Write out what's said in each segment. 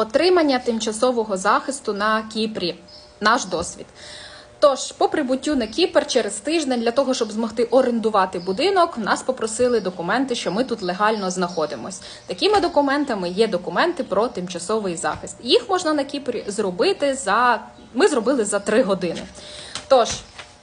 Отримання тимчасового захисту на Кіпрі. Наш досвід. Тож, по прибуттю на Кіпр через тиждень для того, щоб змогти орендувати будинок, нас попросили документи, що ми тут легально знаходимось. Такими документами є документи про тимчасовий захист. Їх можна на Кіпрі зробити за ми зробили за три години. Тож.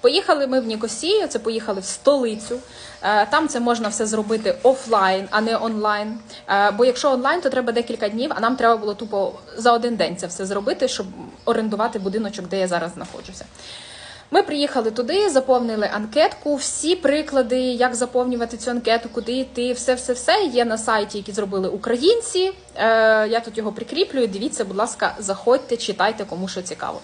Поїхали ми в Нікосію, це поїхали в столицю. Е, Там це можна все зробити офлайн, а не онлайн. Е, Бо якщо онлайн, то треба декілька днів, а нам треба було тупо за один день це все зробити, щоб орендувати будиночок, де я зараз знаходжуся. Ми приїхали туди, заповнили анкетку. Всі приклади, як заповнювати цю анкету, куди йти, все, все, все є на сайті, які зробили українці. Е, Я тут його прикріплюю. Дивіться, будь ласка, заходьте, читайте, кому що цікаво.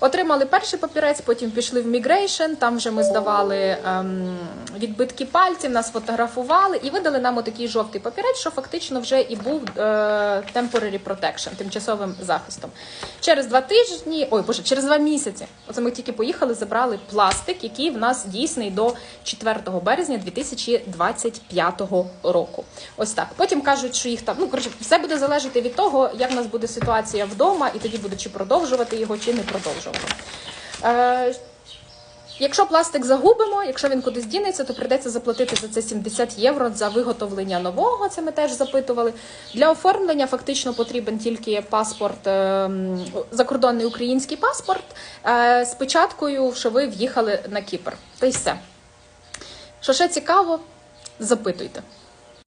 Отримали перший папірець, потім пішли в мігрейшн. Там вже ми здавали ем, відбитки пальців, нас фотографували і видали нам отакий жовтий папірець, що фактично вже і був е, temporary protection, тимчасовим захистом. Через два тижні, ой боже, через два місяці. Оце ми тільки поїхали, забрали пластик, який в нас дійсний до 4 березня 2025 року. Ось так. Потім кажуть, що їх там ну коротше, все буде залежати від того, як в нас буде ситуація вдома, і тоді буде чи продовжувати його, чи не продовжувати. Е, Якщо пластик загубимо, якщо він кудись дінеться, то прийдеться заплатити за це 70 євро за виготовлення нового. Це ми теж запитували. Для оформлення фактично потрібен тільки паспорт, ем, закордонний український паспорт е, з печаткою, що ви в'їхали на Кіпр. Та й все. Що ще цікаво, запитуйте.